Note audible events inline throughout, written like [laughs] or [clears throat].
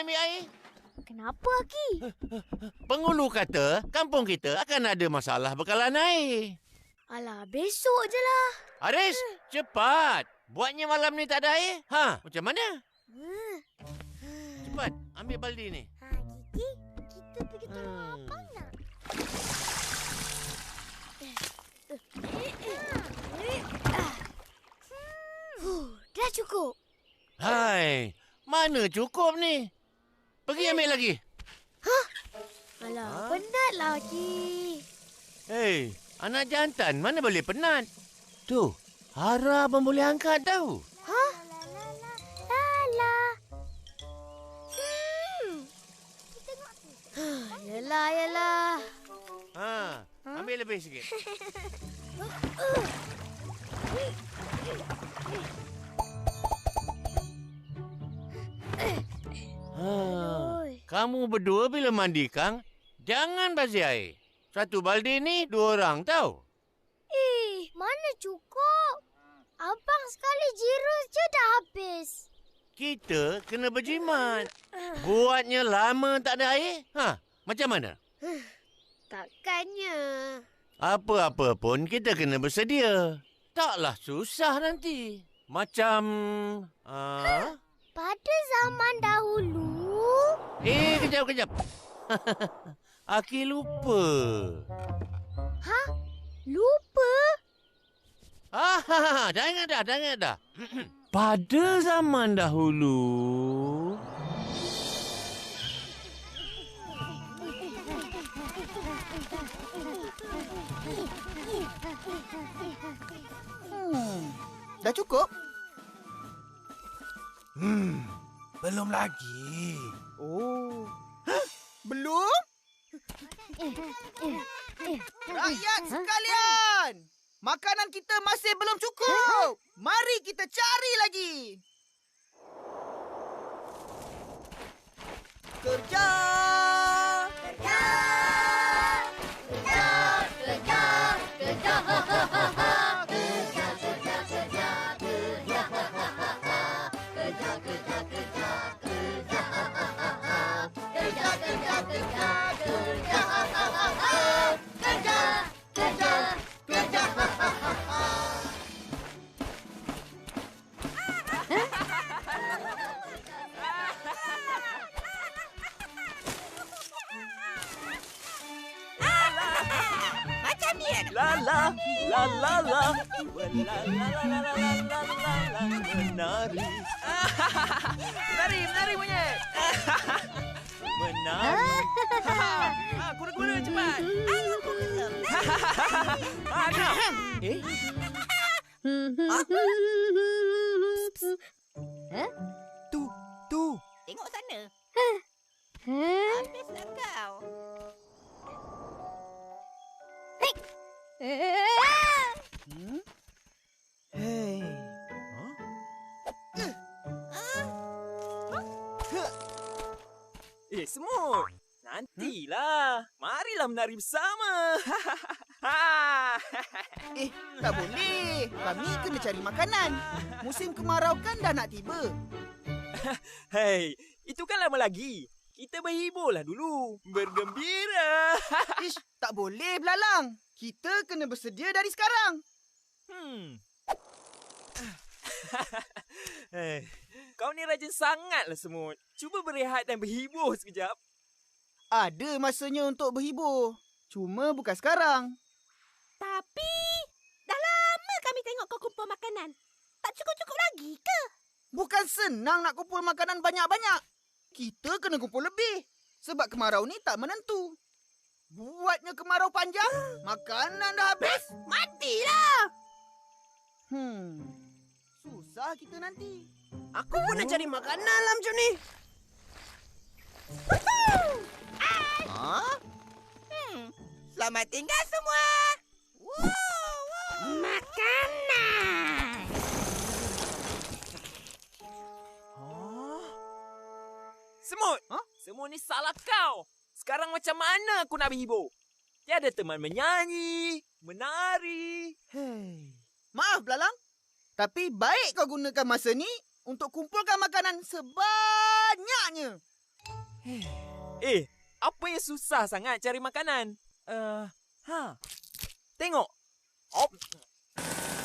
ambil air. Kenapa Aki? Penghulu kata kampung kita akan ada masalah bekalan air. Alah, besok je lah. Aris, cepat. Buatnya malam ni tak ada air. Ha, macam mana? Hmm. Cepat, ambil baldi ni. Ha, Kiki, kita pergi tolong Hmm. abang nak. Huh, dah cukup. Hai, mana cukup ni? Pergi ambil lagi. Alah, Ha? penat Ki. Hei, anak jantan mana boleh penat? Tu, Hara pun boleh angkat tau. Ha? Lala. Hmm. Yelah, yelah. Ha, ambil lebih sikit. Ha, kamu berdua bila mandi, Kang, jangan basi air. Satu baldi ni dua orang tau. Ih, mana cukup? Abang sekali jirus je dah habis. Kita kena berjimat. Buatnya lama tak ada air. Ha, macam mana? Takkannya. Apa-apa pun kita kena bersedia. Taklah susah nanti. Macam... Uh, Pada zaman dahulu, eh, kejap, kejap. [laughs] Aki lupa. lupa. Ah, dah ingat dah, dah ingat dah. [clears throat] Pada zaman dahulu... Dah cukup? Hmm, belum lagi. Oh. Hah? Belum? Rakyat sekalian! Makanan kita masih belum cukup. Mari kita cari lagi. Kerja! cepat. Ayuh, aku kena. Ha, ha, ha, Tu, tu. Tengok sana. Eh? Eh? Habislah kau. Hei. Hei. Eh, semua. Nantilah. Marilah menari bersama. [laughs] Eh, tak boleh. Kami kena cari makanan. Musim kemarau kan dah nak tiba. [laughs] Hei, itu kan lama lagi. Kita berhiburlah dulu. Bergembira. [laughs] Ish, tak boleh belalang. Kita kena bersedia dari sekarang. Hmm. Eh, kau ni rajin sangatlah semut. Cuba berehat dan berhibur sekejap. Ada masanya untuk berhibur. Cuma bukan sekarang. Tapi, dah lama kami tengok kau kumpul makanan. Tak cukup-cukup lagi ke? Bukan senang nak kumpul makanan banyak-banyak. Kita kena kumpul lebih. Sebab kemarau ni tak menentu. Buatnya kemarau panjang, makanan dah habis. Matilah! Hmm. Susah kita nanti. Aku pun nak cari makanan lah macam ni. Ha? Hmm. Selamat tinggal semua. Wow, wow. Makanan. Oh. Semut. Hah? Semua ni salah kau. Sekarang macam mana aku nak berhibur? Tiada teman menyanyi, menari. Hei. Maaf, Belalang. Tapi baik kau gunakan masa ni untuk kumpulkan makanan sebanyaknya. Eh, apa yang susah sangat cari makanan? Uh, ha. Tengok. Op.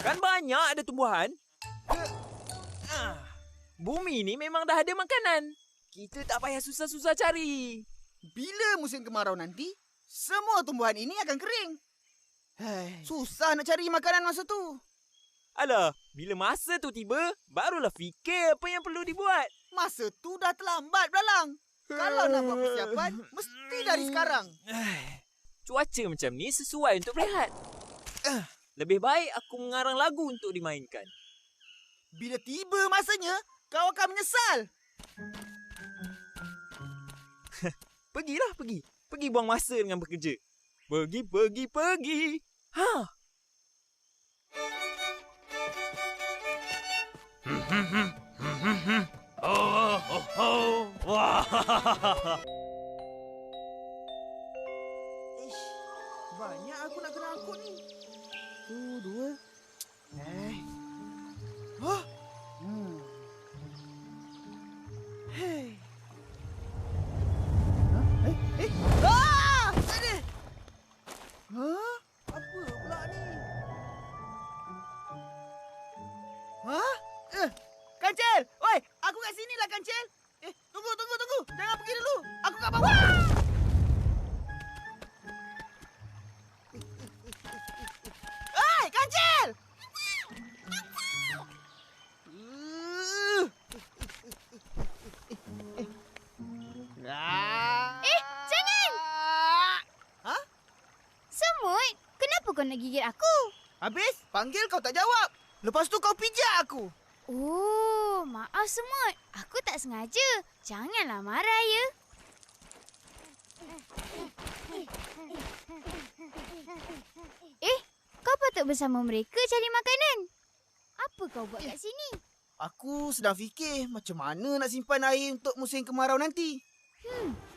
Kan banyak ada tumbuhan. Ah, Bumi ni memang dah ada makanan. Kita tak payah susah-susah cari. Bila musim kemarau nanti, semua tumbuhan ini akan kering. Hai. Susah nak cari makanan masa tu. Alah, bila masa tu tiba, barulah fikir apa yang perlu dibuat. Masa tu dah terlambat, Belalang. Kalau nak buat persiapan, mesti dari sekarang. [sighs] Cuaca macam ni sesuai untuk berehat. Ah, [sighs] Lebih baik aku mengarang lagu untuk dimainkan. Bila tiba masanya, kau akan menyesal. [sighs] Pergilah, pergi. Pergi buang masa dengan bekerja. Pergi, pergi, pergi. Ha, [laughs] Oh, oh, oh. Wah. Oh. Ish, [laughs] nak gigit aku? Habis, panggil kau tak jawab. Lepas tu kau pijak aku. Oh, maaf Semut. Aku tak sengaja. Janganlah marah ya. Eh, kau patut bersama mereka cari makanan. Apa kau buat kat sini? Aku sedang fikir macam mana nak simpan air untuk musim kemarau nanti. Eh?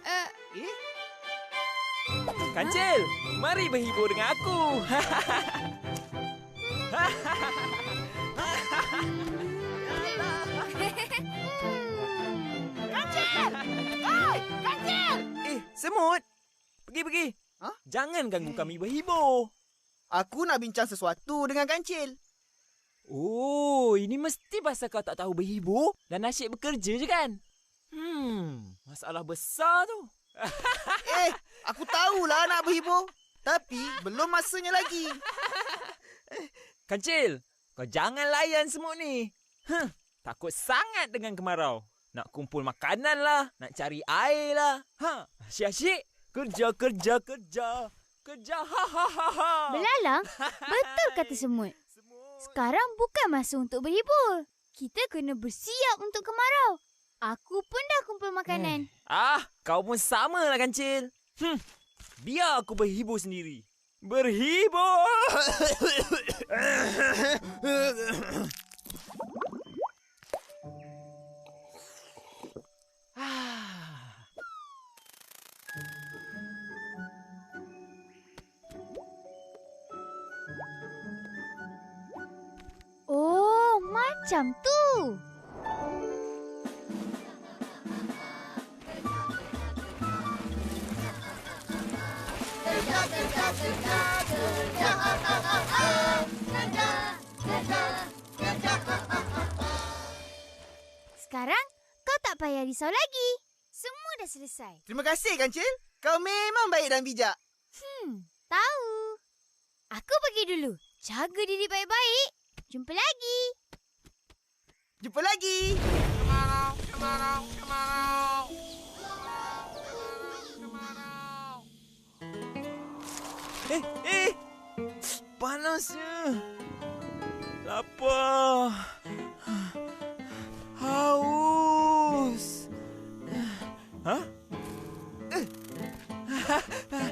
Kancil, mari berhibur dengan aku. Kancil! Oi, Kancil! eh, semut. Pergi, pergi. Ha? Jangan ganggu kami berhibur. Aku nak bincang sesuatu dengan Kancil. Oh, ini mesti pasal kau tak tahu berhibur dan asyik bekerja je kan? Hmm, masalah besar tu. Eh, aku tahulah nak berhibur. Tapi belum masanya lagi. Kancil, kau jangan layan semut ni. Huh, takut sangat dengan kemarau. Nak kumpul makanan lah, nak cari air lah. Ha, asyik-asyik. Kerja, kerja, kerja. Kerja, ha, ha, ha, ha. Belalang, [laughs] betul kata semut. Sekarang bukan masa untuk berhibur. Kita kena bersiap untuk kemarau. Aku pun dah kumpul makanan. Ah, kau pun sama lah Kancil. Hmm, biar aku berhibur sendiri. Berhibur! Ah. Oh, macam tu. Sekarang kau tak payah risau lagi. Semua dah selesai. Terima kasih Kancil. Kau memang baik dan bijak. Hmm, tahu. Aku pergi dulu. Jaga diri baik-baik. Jumpa lagi. Jumpa lagi. eh, eh panasnya. Lapar. Haus. ha? Eh. [laughs]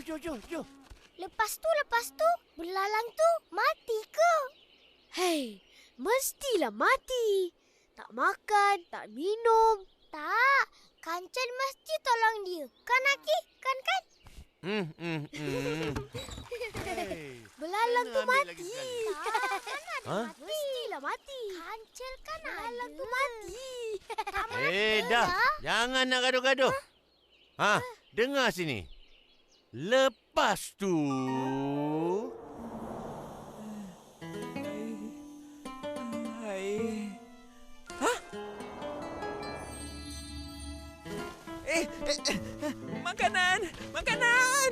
Jom, jom, jom, jom. Lepas tu, lepas tu, belalang tu mati ke? Hei, mestilah mati. Tak makan, tak minum. Tak, Kancan mesti tolong dia. Kan Aki? Kan kan? Hmm, hmm, hmm. [laughs] Hei. [laughs] Belalang tu mati. Tak, kan ada Ha? mati. Mestilah mati. Kancil kan Belalang ada. tu mati. Eh, dah. Jangan nak gaduh-gaduh. Ha, dengar sini. Lepas tu... Hai. Hah? Eh, eh, eh, makanan, makanan.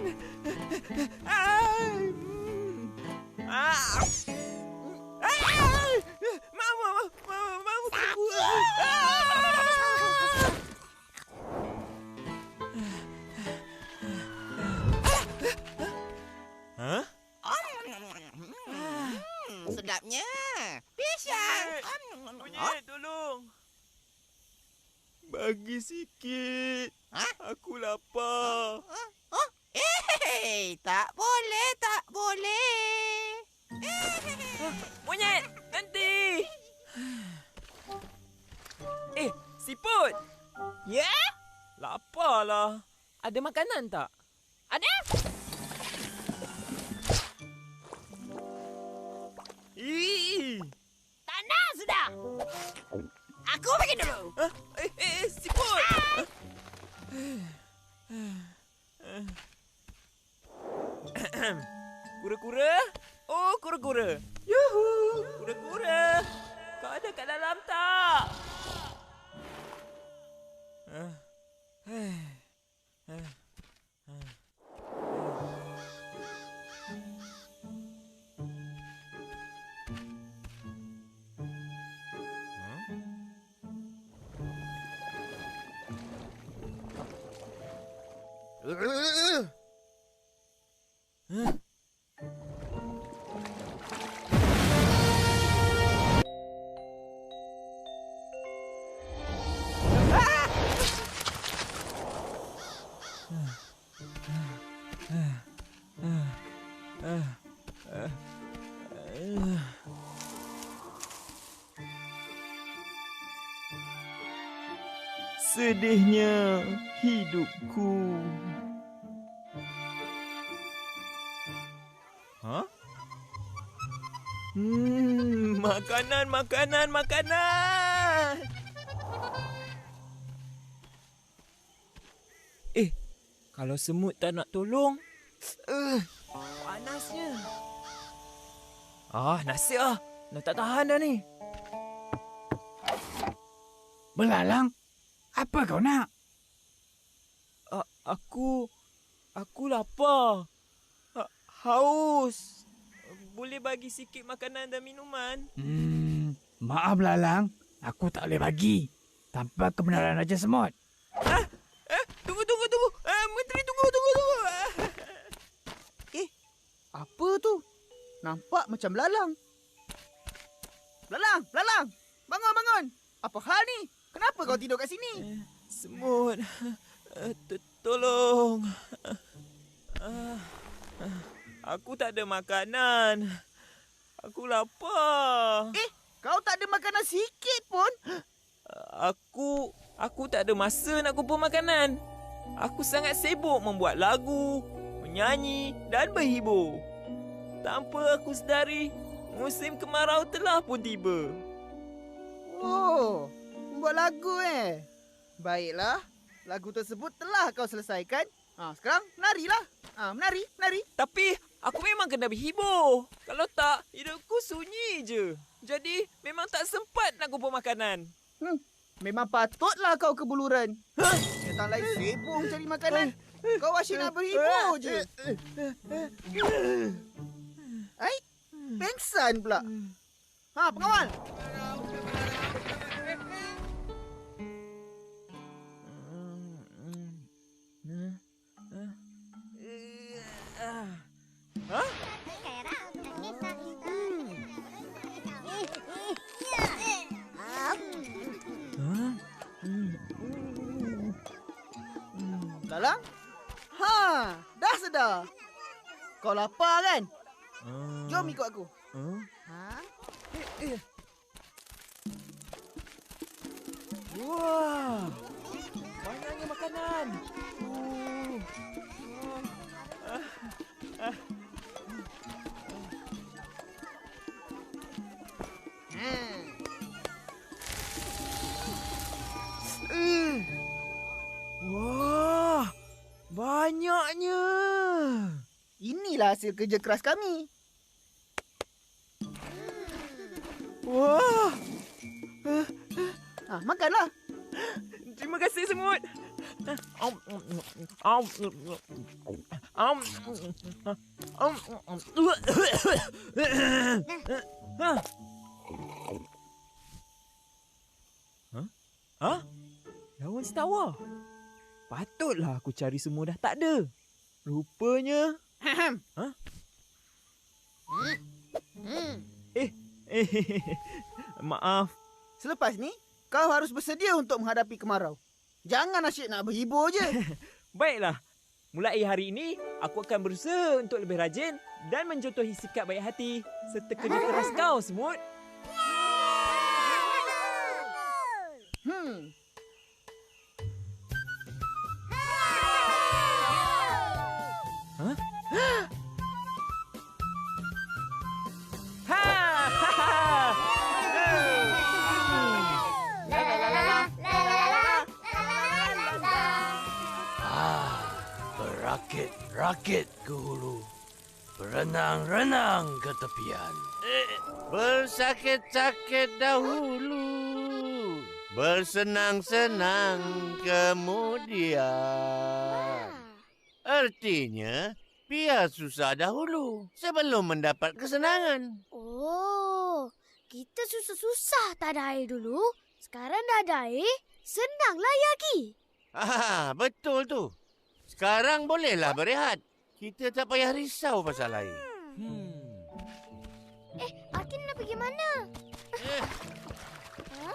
Ah. mm. Ah. Ah. Mama, mama, mama, mama. Ah. Sedapnya. Pisang. Kunyit, tolong. Bagi sikit. Ha? Aku lapar. Oh, eh, tak boleh, tak boleh. Monyet, nanti. Eh, siput. Ya? Laparlah. Ada makanan tak? Ada? Ih. Tak nak sudah. Aku pergi dulu. Eh, eh, eh, siput. Kura-kura? Oh, kura-kura. Yuhu, kura-kura. Kau ada kat dalam tak? Ah. Eh. Eh. Sedihnya hidupku. Makanan, makanan, makanan. Eh, kalau semut tak nak tolong, uh, panasnya. Ah, nasi ah. Dah tak tahan dah ni. Belalang, apa kau nak? A- aku aku lapar. Ha- haus. Boleh bagi sikit makanan dan minuman? Hmm, maaf Belalang, aku tak boleh bagi. Tanpa kebenaran Raja Semut. Eh, tunggu tunggu tunggu. Eh, menteri tunggu tunggu tunggu. Eh, apa tu? Nampak macam belalang. Belalang, belalang. Bangun, bangun. Apa hal ni? Kenapa kau tidur kat sini? Semut. Eh, to- Tolong. Ah, ah, Aku tak ada makanan. Aku lapar. Eh, kau tak ada makanan sikit pun. Aku aku tak ada masa nak kumpul makanan. Aku sangat sibuk membuat lagu, menyanyi dan berhibur. Tanpa aku sedari, musim kemarau telah pun tiba. Oh, buat lagu eh. Baiklah, lagu tersebut telah kau selesaikan. Ha, sekarang menarilah. Ha, menari, menari. Tapi aku memang kena berhibur. Kalau tak, hidupku sunyi je. Jadi memang tak sempat nak kumpul makanan. Hmm, memang patutlah kau kebuluran. Ha? Datang lain sibuk cari makanan. Kau asyik nak berhibur je. Ai, pengsan pula. Ha, pengawal. Hah? Kau lapar kan? Ah, Jom ikut aku. ah. Ha? Wah, banyaknya makanan. Inilah hasil kerja keras kami. Wah, Ha, makanlah. terima kasih semut. Hah? Hah? Daun setawa. Patutlah aku cari semua dah tak ada. Rupanya... Hah? Eh, eh, [laughs] maaf. Selepas ni, kau harus bersedia untuk menghadapi kemarau. Jangan asyik nak berhibur je. [laughs] Baiklah. Mulai hari ini, aku akan berusaha untuk lebih rajin dan mencontohi sikap baik hati serta kerja keras kau, Semut. Hmm. Berakit-rakit ke hulu. Berenang-renang ke tepian. Eh, bersakit-sakit dahulu. Bersenang-senang kemudian. Artinya, biar susah dahulu sebelum mendapat kesenangan. Oh, kita susah-susah tak ada air dulu. Sekarang dah ada air, senanglah lagi. Ah, betul tu. Sekarang bolehlah berehat. Kita tak payah risau pasal air. Hmm. Eh, Akin nak pergi mana? Eh, Ha?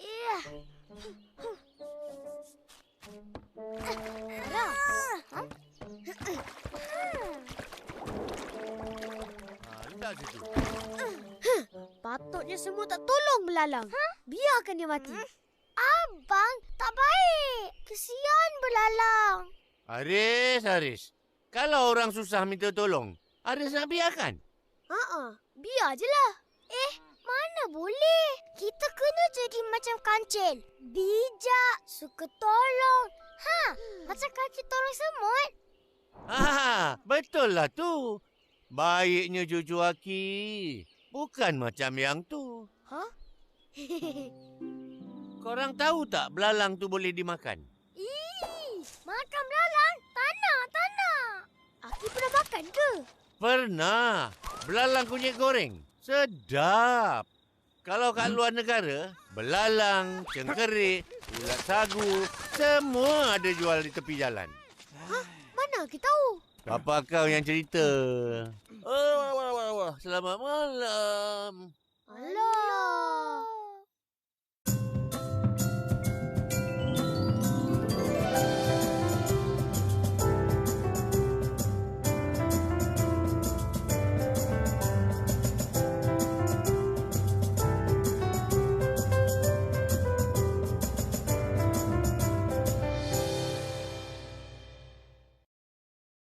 Ya. Dah. Ha? ah, letak situ. Patutnya semua tak tolong belalang. Ha? Biarkan dia mati. Abang, tak baik. Kesian belalang. Haris, Haris. Kalau orang susah minta tolong, Haris nak biarkan. Ha biar je lah. Eh, mana boleh? Kita kena jadi macam kancil. Bijak, suka tolong. Ha, macam kancil tolong semut. Ah, betul lah tu. Baiknya cucu Aki. Bukan macam yang tu. Ha? [laughs] Korang tahu tak belalang tu boleh dimakan? Ih, makan belalang? Tanah, tanah. Aki pernah makan ke? Pernah. Belalang kunyit goreng. Sedap. Kalau kat luar negara, belalang, cengkerik, ulat sagu, semua ada jual di tepi jalan. Mana kita tahu? Bapa kau yang cerita. Oh, wah, wah, wah, wah. Selamat malam. Alah,